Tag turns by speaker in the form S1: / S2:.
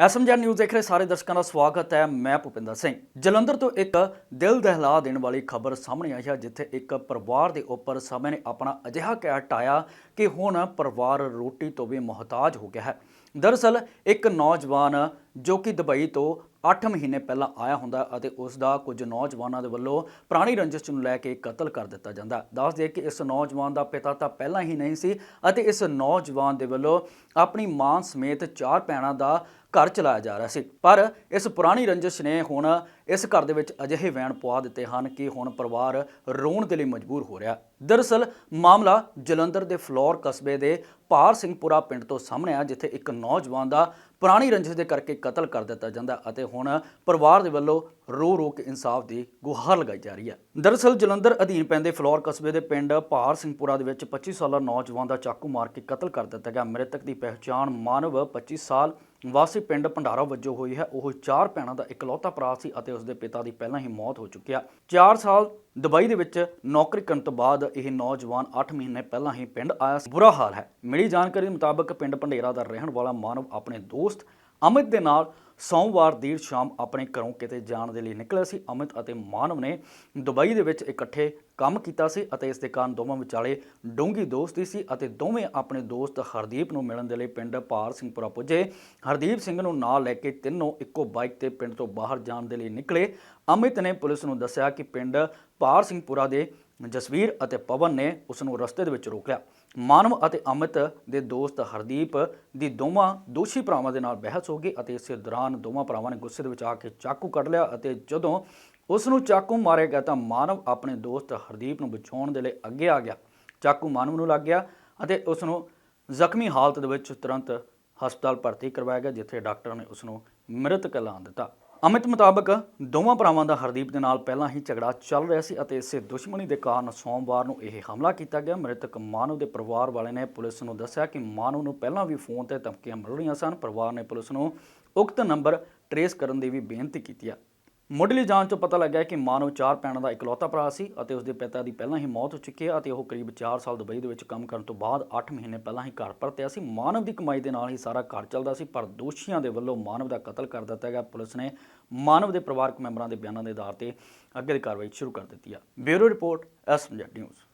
S1: SMG news ਦੇਖ ਰਹੇ ਸਾਰੇ ਦਰਸ਼ਕਾਂ ਦਾ ਸਵਾਗਤ ਹੈ, ਮੈਂ ਭੁਪਿੰਦਰ ਸਿੰਘ। ਜਲੰਧਰ ਤੋਂ ਇੱਕ ਦਿਲ ਦਹਿਲਾ ਦੇਣ ਵਾਲੀ ਖਬਰ ਸਾਹਮਣੇ ਆਈ ਹੈ, ਜਿੱਥੇ ਇੱਕ ਪਰਿਵਾਰ ਦੇ ਉੱਪਰ ਸਮੇਂ ਨੇ ਆਪਣਾ ਅਜਿਹਾ ਕਹਿਰ ਢਾਇਆ ਕਿ ਹੁਣ ਪਰਿਵਾਰ ਰੋਟੀ ਤੋਂ ਵੀ ਮੁਹਤਾਜ ਹੋ ਗਿਆ ਹੈ। ਦਰਅਸਲ ਇੱਕ ਨੌਜਵਾਨ ਜੋ ਕਿ ਦੁਬਈ ਤੋਂ 8 ਮਹੀਨੇ ਪਹਿਲਾਂ ਆਇਆ ਹੁੰਦਾ ਅਤੇ ਉਸ ਦਾ ਕੁਝ ਨੌਜਵਾਨਾਂ ਦੇ ਵੱਲੋਂ ਪੁਰਾਣੀ ਰੰਜਿਸ਼ ਨੂੰ ਲੈ ਕੇ ਕਤਲ ਕਰ ਦਿੱਤਾ ਜਾਂਦਾ ਦੱਸ ਦੇ ਕਿ ਇਸ ਨੌਜਵਾਨ ਦਾ ਪਿਤਾ ਤਾਂ ਪਹਿਲਾਂ ਹੀ ਨਹੀਂ ਸੀ ਅਤੇ ਇਸ ਨੌਜਵਾਨ ਦੇ ਵੱਲੋਂ ਆਪਣੀ ਮਾਂ ਸਮੇਤ ਚਾਰ ਭੈਣਾਂ ਦਾ ਘਰ ਚਲਾਇਆ ਜਾ ਰਿਹਾ ਸੀ। ਪਰ ਇਸ ਪੁਰਾਣੀ ਰੰਜਿਸ਼ ਨੇ ਹੁਣ ਇਸ ਘਰ ਦੇ ਵਿੱਚ ਅਜਿਹੇ ਵੈਣ ਪਵਾ ਦਿੱਤੇ ਹਨ ਕਿ ਹੁਣ ਪਰਿਵਾਰ ਰੋਣ ਦੇ ਲਈ ਮਜਬੂਰ ਹੋ ਰਿਹਾ ਦਰਅਸਲ ਮਾਮਲਾ ਜਲੰਧਰ ਦੇ ਫਲੋਰ ਕਸਬੇ ਦੇ ਭਾਰ ਸਿੰਘਪੁਰਾ ਪਿੰਡ ਤੋਂ ਸਾਹਮਣੇ ਆ, ਜਿੱਥੇ ਇੱਕ ਨੌਜਵਾਨ ਦਾ ਪੁਰਾਣੀ ਰੰਜਿਸ਼ ਦੇ ਕਰਕੇ ਕਤਲ ਕਰ ਦਿੱਤਾ ਜਾਂਦਾ ਅਤੇ ਹੁਣ ਪਰਿਵਾਰ ਦੇ ਵੱਲੋਂ ਰੋ ਰੋ ਕੇ ਇਨਸਾਫ ਦੀ ਗੁਹਾਰ ਲਗਾਈ ਜਾ ਰਹੀ ਹੈ। ਦਰਅਸਲ ਜਲੰਧਰ ਅਧੀਨ ਪੈਂਦੇ ਫਲੋਰ ਕਸਬੇ ਦੇ ਪਿੰਡ ਭਾਰ ਸਿੰਘਪੁਰਾ ਦੇ ਵਿੱਚ 25 ਸਾਲਾ ਨੌਜਵਾਨ ਦਾ ਚਾਕੂ ਮਾਰ ਕੇ ਕਤਲ ਕਰ ਦਿੱਤਾ ਗਿਆ। ਮ੍ਰਿਤਕ ਦੀ ਪਹਿਚਾਣ ਮਾਨਵ 25 ਸਾਲ ਵਾਸੀ ਪਿੰਡ ਭੰਡਾਰਾ ਵਜੋਂ ਹੋਈ ਹੈ। ਉਹ ਚਾਰ ਭੈਣਾਂ ਦਾ ਇਕਲੌਤਾ ਭਰਾ ਸੀ ਅਤੇ ਉਸ ਦੇ ਪਿਤਾ ਦੀ ਪਹਿਲਾਂ ਹੀ ਮੌਤ ਹੋ ਚੁੱਕੀ ਆ। 4 ਸਾਲ ਦੁਬਈ ਦੇ ਵਿੱਚ ਨੌਕਰੀ ਕਰਨ ਤੋਂ ਬਾਅਦ ਇਹ ਨੌਜਵਾਨ 8 ਮਹੀਨੇ ਪਹਿਲਾਂ ਹੀ ਪਿੰਡ ਆਇਆ ਸੀ। ਬੁਰਾ ਹਾਲ ਹੈ। ਮਿਲੀ ਜਾਣਕਾਰੀ ਮੁਤਾਬਕ ਪਿੰਡ ਭੰਡੇਰਾ ਦਾ ਰਹਿਣ ਵਾਲਾ ਮਾਨਵ ਆਪਣੇ ਦੋਸਤ ਅਮਿਤ ਦੇ ਨਾਲ ਸੋਮਵਾਰ ਦੇਰ ਸ਼ਾਮ ਆਪਣੇ ਘਰੋਂ ਕਿਤੇ ਜਾਣ ਦੇ ਲਈ ਨਿਕਲਿਆ ਸੀ। ਅਮਿਤ ਅਤੇ ਮਾਨਵ ਨੇ ਦੁਬਈ ਦੇ ਵਿੱਚ ਇਕੱਠੇ ਕੰਮ ਕੀਤਾ ਸੀ ਅਤੇ ਇਸ ਦੇ ਕਾਰਨ ਦੋਵਾਂ ਵਿਚਾਲੇ ਡੂੰਘੀ ਦੋਸਤੀ ਸੀ ਅਤੇ ਦੋਵੇਂ ਆਪਣੇ ਦੋਸਤ ਹਰਦੀਪ ਨੂੰ ਮਿਲਣ ਦੇ ਲਈ ਪਿੰਡ ਭਾਰ ਸਿੰਘਪੁਰਾ ਪੁੱਜੇ। ਹਰਦੀਪ ਸਿੰਘ ਨੂੰ ਨਾਲ ਲੈ ਕੇ ਤਿੰਨੋਂ ਇੱਕੋ ਬਾਈਕ ਤੇ ਪਿੰਡ ਤੋਂ ਬਾਹਰ ਜਾਣ ਦੇ ਲਈ ਨਿਕਲੇ। ਅਮਿਤ ਨੇ ਪੁਲਿਸ ਨੂੰ ਦੱਸਿਆ ਕਿ ਪਿੰਡ ਭਾਰ ਸਿੰਘਪੁਰਾ ਦੇ ਜਸਵੀਰ ਅਤੇ ਪਵਨ ਨੇ ਉਸ ਨੂੰ ਰਸਤੇ ਦੇ ਵਿੱਚ ਰੋਕ ਲਿਆ ਮਾਨਵ ਅਤੇ ਅਮਿਤ ਦੇ ਦੋਸਤ ਹਰਦੀਪ ਦੀ ਦੋਵਾਂ ਦੋਸ਼ੀ ਭਰਾਵਾਂ ਦੇ ਨਾਲ ਬਹਿਸ ਹੋ ਗਈ ਅਤੇ ਇਸੇ ਦੌਰਾਨ ਦੋਵਾਂ ਭਰਾਵਾਂ ਨੇ ਗੁੱਸੇ ਦੇ ਵਿੱਚ ਆ ਕੇ ਚਾਕੂ ਕੱਢ ਲਿਆ ਅਤੇ ਜਦੋਂ ਉਸ ਨੂੰ ਚਾਕੂ ਮਾਰਿਆ ਗਿਆ ਤਾਂ ਮਾਨਵ ਆਪਣੇ ਦੋਸਤ ਹਰਦੀਪ ਨੂੰ ਬਚਾਉਣ ਦੇ ਲਈ ਅੱਗੇ ਆ ਗਿਆ। ਚਾਕੂ ਮਾਨਵ ਨੂੰ ਲੱਗ ਗਿਆ ਅਤੇ ਉਸ ਨੂੰ ਜ਼ਖਮੀ ਹਾਲਤ ਦੇ ਵਿੱਚ ਤੁਰੰਤ ਹਸਪਤਾਲ ਭਰਤੀ ਕਰਵਾਇਆ ਗਿਆ, ਜਿੱਥੇ ਡਾਕਟਰ ਨੇ ਉਸ ਨੂੰ ਮ੍ਰਿਤਕ ਐਲਾਨ ਦਿੱਤਾ। ਅਮਿਤ ਮੁਤਾਬਕ ਦੋਵਾਂ ਭਰਾਵਾਂ ਦਾ ਹਰਦੀਪ ਦੇ ਨਾਲ ਪਹਿਲਾਂ ਹੀ ਝਗੜਾ ਚੱਲ ਰਿਹਾ ਸੀ ਅਤੇ ਇਸੇ ਦੁਸ਼ਮਣੀ ਦੇ ਕਾਰਨ ਸੋਮਵਾਰ ਨੂੰ ਇਹ ਹਮਲਾ ਕੀਤਾ ਗਿਆ। ਮ੍ਰਿਤਕ ਮਾਨਵ ਦੇ ਪਰਿਵਾਰ ਵਾਲੇ ਨੇ ਪੁਲਿਸ ਨੂੰ ਦੱਸਿਆ ਕਿ ਮਾਨਵ ਨੂੰ ਪਹਿਲਾਂ ਵੀ ਫੋਨ ਤੇ ਧਮਕੀਆਂ ਮਿਲ ਰਹੀਆਂ ਸਨ। ਪਰਿਵਾਰ ਨੇ ਪੁਲਿਸ ਨੂੰ ਉਕਤ ਨੰਬਰ ਟਰੇਸ ਕਰਨ ਦੀ ਵੀ ਬੇਨਤੀ ਕੀਤੀ ਹੈ ਮੁੱਢਲੀ ਜਾਂਚ ਤੋਂ ਪਤਾ ਲੱਗਾ ਕਿ ਮਾਨਵ ਚਾਰ ਭੈਣਾਂ ਦਾ ਇਕਲੌਤਾ ਭਰਾ ਸੀ ਅਤੇ ਉਸ ਦੇ ਪਿਤਾ ਦੀ ਪਹਿਲਾਂ ਹੀ ਮੌਤ ਹੋ ਚੁੱਕੀ ਹੈ ਅਤੇ ਉਹ ਕਰੀਬ 4 ਸਾਲ ਦੁਬਈ ਦੇ ਵਿੱਚ ਕੰਮ ਕਰਨ ਤੋਂ ਬਾਅਦ 8 ਮਹੀਨੇ ਪਹਿਲਾਂ ਹੀ ਘਰ ਪਰਤਿਆ ਸੀ। ਮਾਨਵ ਦੀ ਕਮਾਈ ਦੇ ਨਾਲ ਹੀ ਸਾਰਾ ਘਰ ਚੱਲਦਾ ਸੀ, ਪਰ ਦੋਸ਼ੀਆਂ ਦੇ ਵੱਲੋਂ ਮਾਨਵ ਦਾ ਕਤਲ ਕਰ ਦਿੱਤਾ ਗਿਆ। ਪੁਲਿਸ ਨੇ ਮਾਨਵ ਦੇ ਪਰਿਵਾਰਕ ਮੈਂਬਰਾਂ ਦੇ ਬਿਆਨਾਂ ਦੇ ਆਧਾਰ ਤੇ ਅੱਗੇ ਦੀ ਕਾਰਵਾਈ ਸ਼ੁਰੂ ਕਰ ਦਿੱਤੀ ਹੈ ਬਿਊਰੋ ਰਿਪੋਰਟ, ਐਸ ਨਿਊਜ਼।